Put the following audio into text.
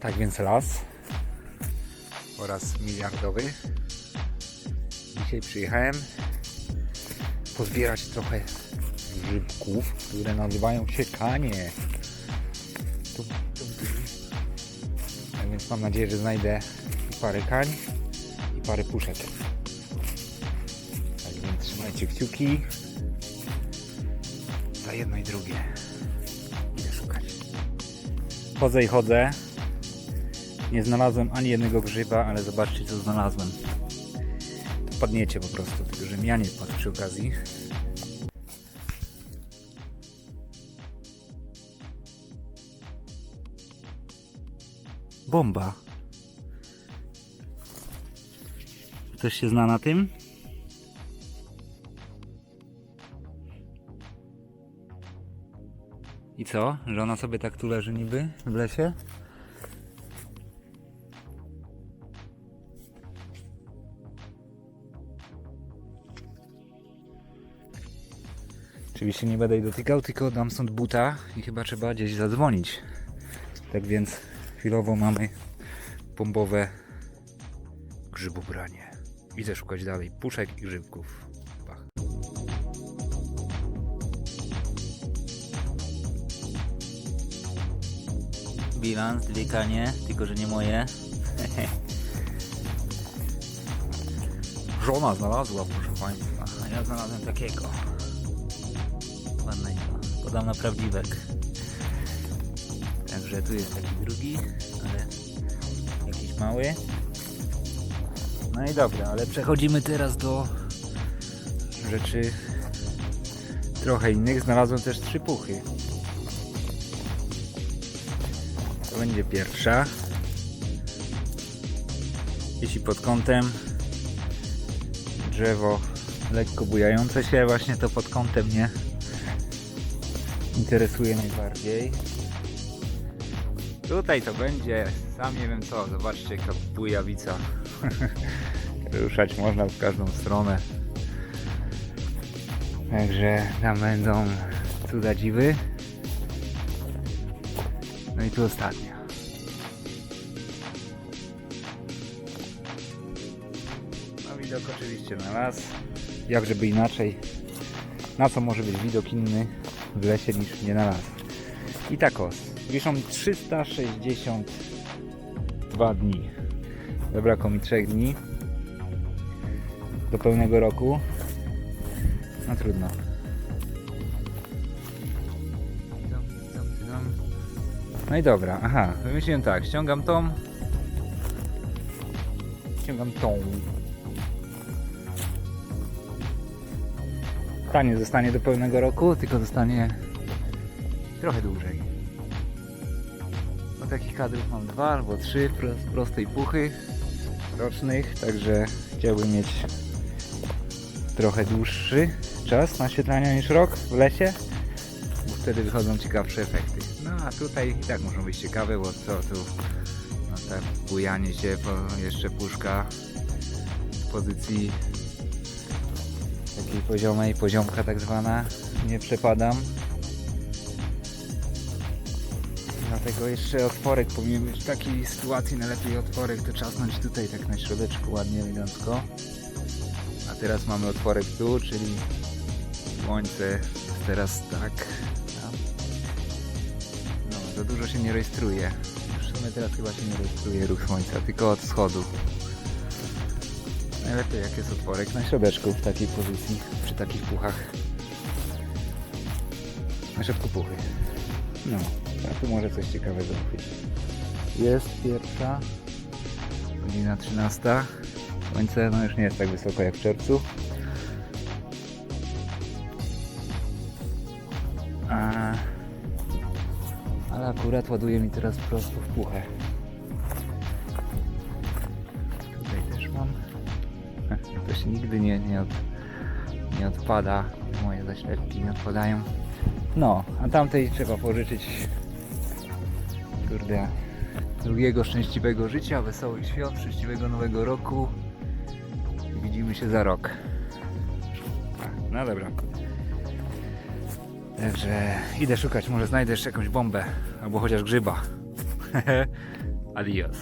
Tak więc las oraz miliardowy. Dzisiaj przyjechałem pozbierać trochę grzybków, które nazywają się kanie. Tak więc mam nadzieję, że znajdę parę kań i parę puszek. Tak więc trzymajcie kciuki za jedno i drugie. Idę szukać. Chodzę i chodzę. Nie znalazłem ani jednego grzyba, ale zobaczcie co znalazłem. Padniecie po prostu, tylko że ja nie padł przy okazji. Bomba. Ktoś się zna na tym? I co? Że ona sobie tak tu leży niby w lesie? Oczywiście nie będę jej dotykał, tylko dam stąd buta i chyba trzeba gdzieś zadzwonić. Tak więc chwilowo mamy bombowe grzybobranie. Idę szukać dalej puszek i grzybków. Pach. Bilans, dwie kanie, tylko że nie moje. Żona znalazła, proszę Państwa. A ja znalazłem takiego. Ładnego. Podam na prawdziwek. Także tu jest taki drugi, ale jakiś mały. No i dobra, ale przechodzimy teraz do rzeczy trochę innych. Znalazłem też trzy puchy. To będzie pierwsza. Jeśli pod kątem drzewo lekko bujające się, właśnie to pod kątem mnie interesuje najbardziej. Tutaj to będzie, sam nie wiem co, zobaczcie jaka bujawica. Ruszać można w każdą stronę. Także tam będą cuda dziwy. No i tu ostatnia. No widok oczywiście na las. Jak żeby inaczej. Na co może być widok inny w lesie niż nie na las. I tak o. Wiszą 362 dni. Zabrakło mi 3 dni do pełnego roku. No trudno. No i dobra, aha, wymyśliłem tak, ściągam tą. Ściągam tą. Ta nie zostanie do pełnego roku, tylko zostanie trochę dłużej. No takich kadrów mam dwa albo trzy pro- prostej puchy rocznych, także chciałbym mieć trochę dłuższy czas naświetlania niż rok w lesie, bo wtedy wychodzą ciekawsze efekty. No a tutaj i tak muszą być ciekawe, bo co tu no tak bujanie się, po jeszcze puszka w pozycji takiej poziomej, poziomka tak zwana, nie przepadam. Dlatego jeszcze otworek powinien być w takiej sytuacji najlepiej otworek to czasnąć tutaj tak na środeczku ładnie elegancko. A teraz mamy otworek tu, czyli słońce teraz tak. No, za dużo się nie rejestruje. W sumie teraz chyba się nie rejestruje ruch słońca, tylko od wschodu. Najlepiej jak jest otworek na środeczku w takiej pozycji, przy takich puchach. Na środku puchy. No, a tu może coś ciekawego uchwycić. Jest pierwsza, godzina 13. Słońce no już nie jest tak wysoko jak w czerwcu. A, ale akurat ładuje mi teraz prosto w puchę. Się nigdy nie, nie, od, nie odpada. Moje zaślepki nie odpadają. No, a tamtej trzeba pożyczyć kurde drugiego szczęśliwego życia, wesołych świąt, szczęśliwego nowego roku widzimy się za rok. No dobra. Także idę szukać, może znajdę jeszcze jakąś bombę albo chociaż grzyba. Adios.